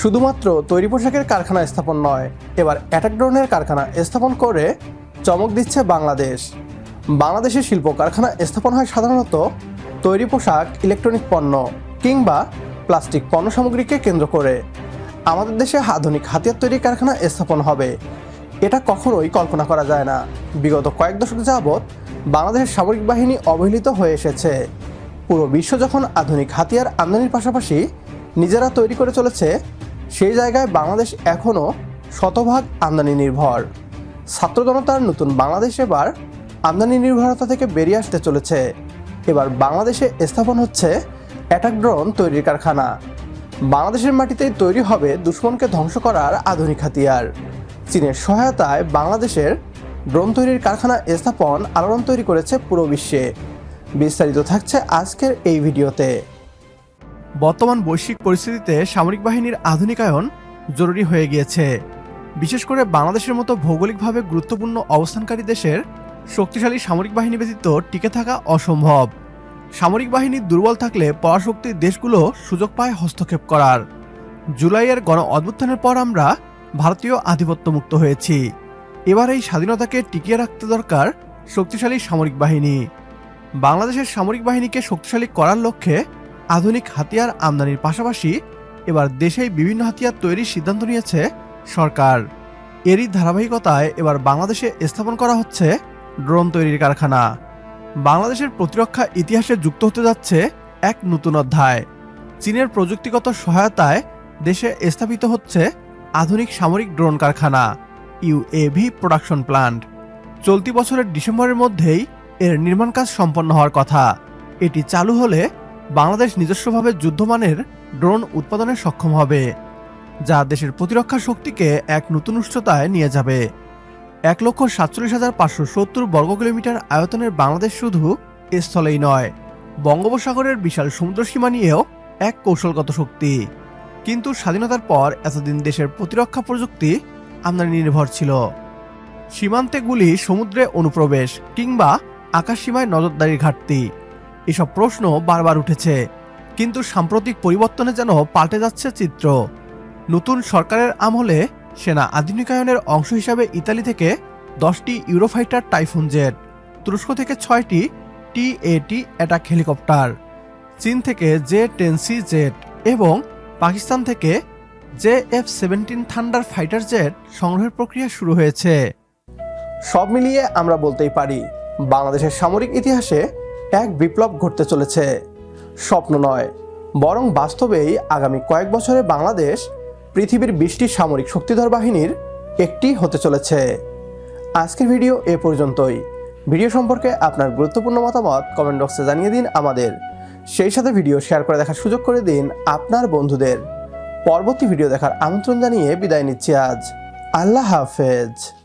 শুধুমাত্র তৈরি পোশাকের কারখানা স্থাপন নয়, এবার অ্যাটাক ড্রোনের কারখানা স্থাপন করে চমক দিচ্ছে বাংলাদেশ। বাংলাদেশের শিল্প কারখানা স্থাপন হয় সাধারণত তৈরি পোশাক ইলেকট্রনিক পণ্য কিংবা প্লাস্টিক পণ্য সামগ্রীকে কেন্দ্র করে। আমাদের দেশে আধুনিক হাতিয়ার তৈরি কারখানা স্থাপন হবে। এটা কখনোই কল্পনা করা যায় না। বিগত কয়েক দশক যাবৎ বাংলাদেশের সামরিক বাহিনী অবহেলিত হয়ে এসেছে। পুরো বিশ্ব যখন আধুনিক হাতিয়ার আমদানির পাশাপাশি নিজেরা তৈরি করে চলেছে সেই জায়গায় বাংলাদেশ এখনও শতভাগ আমদানি নির্ভর। ছাত্র জনতার নতুন বাংলাদেশ এবার আমদানি নির্ভরতা থেকে বেরিয়ে আসতে চলেছে। এবার বাংলাদেশে স্থাপন হচ্ছে অ্যাটাক ড্রোন তৈরির কারখানা। বাংলাদেশের মাটিতেই তৈরি হবে দুশ্মনকে ধ্বংস করার আধুনিক হাতিয়ার। চীনের সহায়তায় বাংলাদেশের ড্রোন তৈরির কারখানা স্থাপন আলোড়ন তৈরি করেছে পুরো বিশ্বে। বিস্তারিত থাকছে আজকের এই ভিডিওতে। বর্তমান বৈশ্বিক পরিস্থিতিতে সামরিক বাহিনীর আধুনিকায়ন জরুরি হয়ে গিয়েছে। বিশেষ করে বাংলাদেশের মতো ভৌগোলিকভাবে গুরুত্বপূর্ণ অবস্থানকারী দেশের শক্তিশালী সামরিক বাহিনী ব্যতীত টিকে থাকা অসম্ভব। সামরিক বাহিনী দুর্বল থাকলে পরাশক্তির দেশগুলো সুযোগ পায় হস্তক্ষেপ করার। জুলাইয়ের গণ অভ্যুত্থানের পর আমরা ভারতীয় আধিপত্য মুক্ত হয়েছি। এবার এই স্বাধীনতাকে টিকিয়ে রাখতে দরকার শক্তিশালী সামরিক বাহিনী। বাংলাদেশের সামরিক বাহিনীকে শক্তিশালী করার লক্ষ্যে আধুনিক হাতিয়ার আমদানির পাশাপাশি এবার দেশেই বিভিন্ন হাতিয়ার তৈরির সিদ্ধান্ত নিয়েছে সরকার। এরই ধারাবাহিকতায় এবার বাংলাদেশে স্থাপন করা হচ্ছে ড্রোন তৈরির কারখানা। বাংলাদেশের প্রতিরক্ষা ইতিহাসে যুক্ত হতে যাচ্ছে এক নতুন অধ্যায়। চীনের প্রযুক্তিগত সহায়তায় দেশে স্থাপিত হচ্ছে আধুনিক সামরিক ড্রোন কারখানা ইউএভি প্রোডাকশন প্ল্যান্ট চলতি বছরের ডিসেম্বরের মধ্যেই এর নির্মাণ কাজ সম্পন্ন হওয়ার কথা। এটি চালু হলে বাংলাদেশ নিজস্বভাবে যুদ্ধমানের ড্রোন উৎপাদনে সক্ষম হবে, যা দেশের প্রতিরক্ষা শক্তিকে এক নতুন উচ্চতায় নিয়ে যাবে। এক লক্ষ সাতচল্লিশ হাজার পাঁচশো সত্তর বর্গ কিলোমিটার আয়তনের বাংলাদেশ শুধু স্থলেই নয়, বঙ্গোপসাগরের বিশাল সমুদ্রসীমা নিয়েও এক কৌশলগত শক্তি। কিন্তু স্বাধীনতার পর এতদিন দেশের প্রতিরক্ষা প্রযুক্তি আমদানি নির্ভর ছিল। সীমান্তে গুলি সমুদ্রে অনুপ্রবেশ কিংবা আকাশ সীমায় নজরদারির ঘাটতি। এসব প্রশ্ন বারবার উঠেছে। কিন্তু সাম্প্রতিক পরিবর্তনে যেন পাল্টে যাচ্ছে চিত্র। নতুন সরকারের আমলে সেনা আধুনিকায়নের অংশ হিসাবে ইতালি থেকে দশটি ইউরোফাইটার টাইফুন জেট, তুরস্ক থেকে ছয়টি টি এটি অ্যাটাক হেলিকপ্টার, চীন থেকে জে টেন সি জেট এবং পাকিস্তান থেকে J F seventeen Thunder fighter jet সংগ্রহের প্রক্রিয়া শুরু হয়েছে। সব মিলিয়ে আমরা বলতেই পারি, বাংলাদেশের সামরিক ইতিহাসে এক বিপ্লব ঘটতে চলেছে। স্বপ্ন নয়, বরং বাস্তবেই আগামী কয়েক বছরে বাংলাদেশ পৃথিবীর বিশটি সামরিক শক্তিধর বাহিনীর একটি হতে চলেছে। আজকের ভিডিও এ পর্যন্তই। ভিডিও সম্পর্কে আপনার গুরুত্বপূর্ণ মতামত কমেন্ট বক্সে জানিয়ে দিন আমাদের। সেই সাথে ভিডিও শেয়ার করে দেখার সুযোগ করে দিন আপনার বন্ধুদের। পরবর্তী ভিডিও দেখার আমন্ত্রণ জানিয়ে বিদায় নিচ্ছি আজ। আল্লাহ হাফেজ।